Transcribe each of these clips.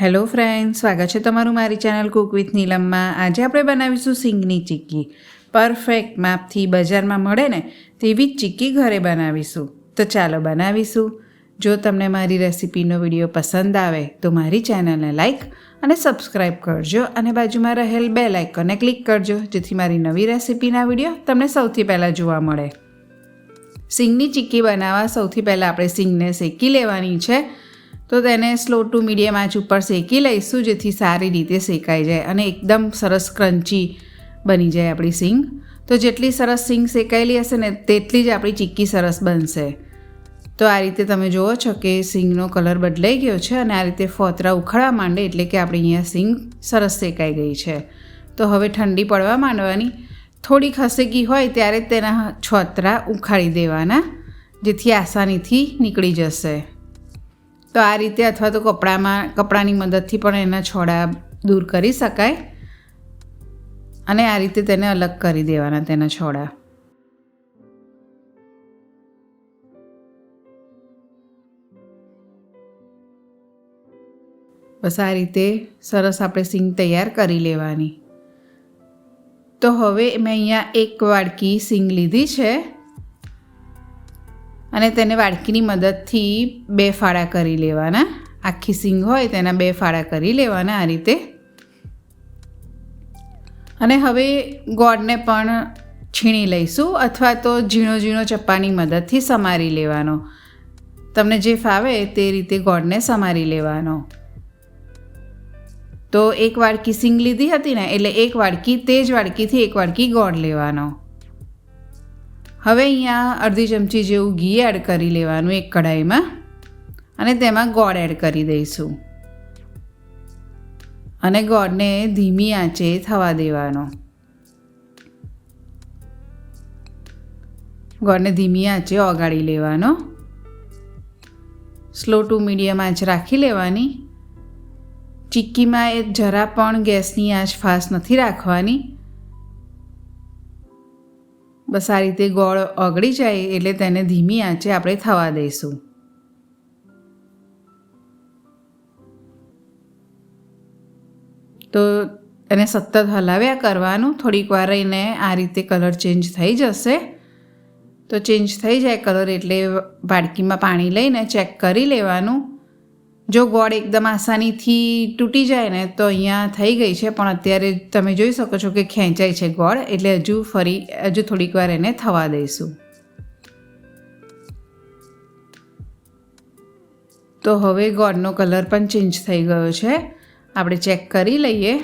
Hello friend સ્વાગત છે તમારું મારી ચેનલ કુક વિથ નીલમમાં આજે આપણે બનાવીશું સિંગની ચીક્કી. પરફેક્ટ માપથી બજારમાં મળે ને તેવી જ ચીક્કી ઘરે બનાવીશું. તો ચાલો બનાવીશું. જો તમને મારી રેસિપીનો વીડિયો પસંદ આવે, તો મારી ચેનલને લાઈક અને સબસ્ક્રાઈબ કરજો અને બાજુમાં રહેલ બે લાઇકને ક્લિક કરજો, જેથી મારી નવી રેસિપીના વીડિયો તમને સૌથી પહેલાં જોવા મળે. સિંગની ચીક્કી બનાવવા સૌથી પહેલાં આપણે સિંગને શેકી લેવાની છે. તો તેને સ્લો ટુ મીડિયમ આંચ ઉપર શેકી લઈશું, જેથી સારી રીતે શેકાઈ જાય અને એકદમ સરસ ક્રન્ચી બની જાય આપણી સિંગ. તો જેટલી સરસ સિંગ શેકાયેલી હશે ને તેટલી જ આપણી ચીક્કી સરસ બનશે. તો આ રીતે તમે જુઓ છો કે સિંગનો કલર બદલાઈ ગયો છે અને આ રીતે ફોતરા ઉખડવા માંડે એટલે કે આપણી અહીંયા સિંગ સરસ શેકાઈ ગઈ છે. તો હવે ઠંડી પડવા માંડવાની. થોડી ખસેકી હોય ત્યારે તેના છોતરા ઉખાડી દેવાના, જેથી આસાનીથી નીકળી જશે. તો આ રીતે અથવા તો કપડામાં, કપડાની મદદથી પણ એના છોડા દૂર કરી શકાય. અને આ રીતે તેને અલગ કરી દેવાના તેના છોડા. બસ આ રીતે સરસ આપણે સિંગ તૈયાર કરી લેવાની. તો હવે મેં અહીંયા એક વાડકી સિંગ લીધી છે. અને તેને વાડકીની મદદથી બે ફાળા કરી લેવાના. આખી સિંગ હોય તેના બે ફાળા કરી લેવાના આ રીતે. અને હવે ગોળને પણ છીણી લઈશું અથવા તો ઝીણો ઝીણો ચપ્પાની મદદથી સમારી લેવાનો. તમને જે ફાવે તે રીતે ગોળને સમારી લેવાનો. તો એક વાડકી સિંગ લીધી હતી ને, એટલે એક વાડકી, તે જ વાડકીથી એક વાડકી ગોળ લેવાનો. હવે અહીંયા અડધી ચમચી જેવું ઘી એડ કરી લેવાનું એક કઢાઈમાં અને તેમાં ગોળ એડ કરી દઈશું. અને ગોળને ધીમી આંચે થવા દેવાનો. ગોળને ધીમી આંચે ઓગાળી લેવાનો. સ્લો ટુ મીડિયમ આંચ રાખી લેવાની. ચીક્કીમાં એ જરા પણ ગેસની આંચ ફાસ્ટ નથી રાખવાની. બસ આ રીતે ગોળ ઓગળી જાય એટલે તેને ધીમી આંચે આપણે થવા દઈશું. તો એને સતત હલાવ્યા કરવાનું, થોડીક વાર રહીને આ રીતે કલર ચેન્જ થઈ જશે. તો ચેન્જ થઈ જાય કલર એટલે વાડકીમાં પાણી લઈને ચેક કરી લેવાનું. જો ગોળ એકદમ આસાનીથી તૂટી જાય ને તો અહીંયા થઈ ગઈ છે, પણ અત્યારે તમે જોઈ શકો છો કે ખેંચાય છે ગોળ, એટલે હજુ ફરી, હજુ થોડીક વાર એને થવા દઈશું. તો હવે ગોળનો કલર પણ ચેન્જ થઈ ગયો છે. આપણે ચેક કરી લઈએ.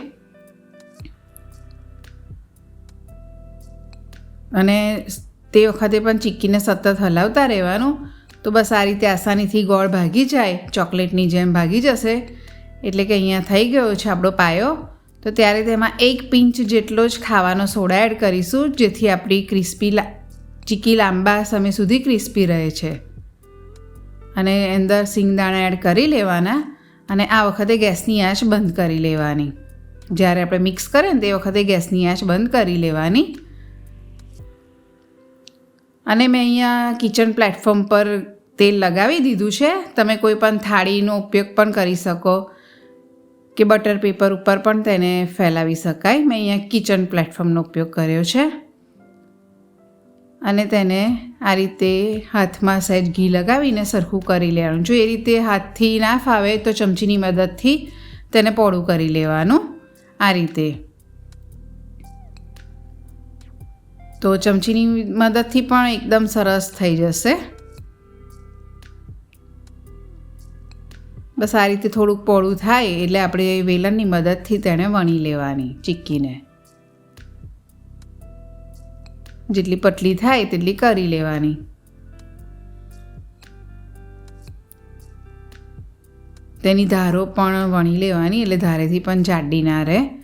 અને તે વખતે પણ ચીક્કીને સતત હલાવતા રહેવાનું. તો બસ આ રીતે આસાનીથી ગોળ ભાગી જાય, ચોકલેટની જેમ ભાગી જશે. એટલે કે અહીંયા થઈ ગયો છે આપણો પાયો. તો ત્યારે તેમાં એક પિંચ જેટલો જ ખાવાનો સોડા એડ કરીશું, જેથી આપણી ક્રિસ્પી ચીકી લાંબા સમય સુધી ક્રિસ્પી રહે છે. અને અંદર સિંગદાણા એડ કરી લેવાના અને આ વખતે ગેસની આંચ બંધ કરી લેવાની. જ્યારે આપણે મિક્સ કરીએ ને તે વખતે ગેસની આંચ બંધ કરી લેવાની. અને મેં અહીંયા કિચન પ્લેટફોર્મ પર તેલ લગાવી દીધું છે. તમે કોઈ પણ થાળીનો ઉપયોગ પણ કરી શકો કે બટર પેપર ઉપર પણ તેને ફેલાવી શકાય. મેં અહીંયા કિચન પ્લેટફોર્મનો ઉપયોગ કર્યો છે. અને તેને આ રીતે હાથમાં સહેજ ઘી લગાવીને સરખું કરી લેવાનું. જો એ રીતે હાથથી ના ફાવે તો ચમચીની મદદથી તેને પોળું કરી લેવાનું આ રીતે. તો ચમચીની મદદથી પણ એકદમ સરસ થઈ જશે. બસ આ રીતે થોડુંક પોળું થાય એટલે આપણે વેલણની મદદથી તેને વણી લેવાની ચીક્કીને. જેટલી પતલી થાય તેટલી કરી લેવાની. તેની ધારો પણ વણી લેવાની એટલે ધારેથી પણ જાડી ના રહે.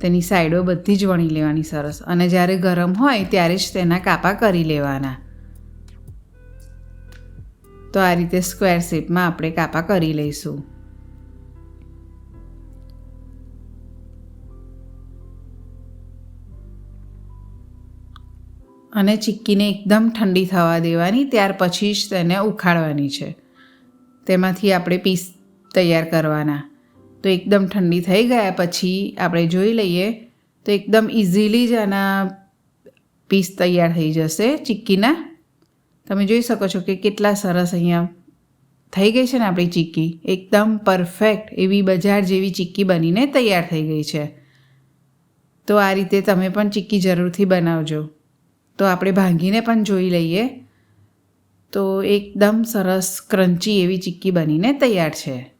તેની સાઈડો બધી જ વણી લેવાની સરસ. અને જ્યારે ગરમ હોય ત્યારે જ તેના કાપા કરી લેવાના. તો આ રીતે સ્ક્વેર શેપમાં આપણે કાપા કરી લઈશું. અને ચીક્કીને એકદમ ઠંડી થવા દેવાની, ત્યાર પછી જ તેને ઉખાડવાની છે. તેમાંથી આપણે પીસ તૈયાર કરવાના. તો એકદમ ઠંડી થઈ ગયા પછી આપણે જોઈ લઈએ, તો એકદમ ઇઝીલી જ આના પીસ તૈયાર થઈ જશે ચીક્કીના. તમે જોઈ શકો છો કે કેટલા સરસ અહીંયા થઈ ગઈ છે ને આપણી ચીક્કી. એકદમ પરફેક્ટ એવી બજાર જેવી ચીક્કી બનીને તૈયાર થઈ ગઈ છે. તો આ રીતે તમે પણ ચીક્કી જરૂરથી બનાવજો. તો આપણે ભાંગીને પણ જોઈ લઈએ. તો એકદમ સરસ ક્રન્ચી એવી ચીક્કી બનીને તૈયાર છે.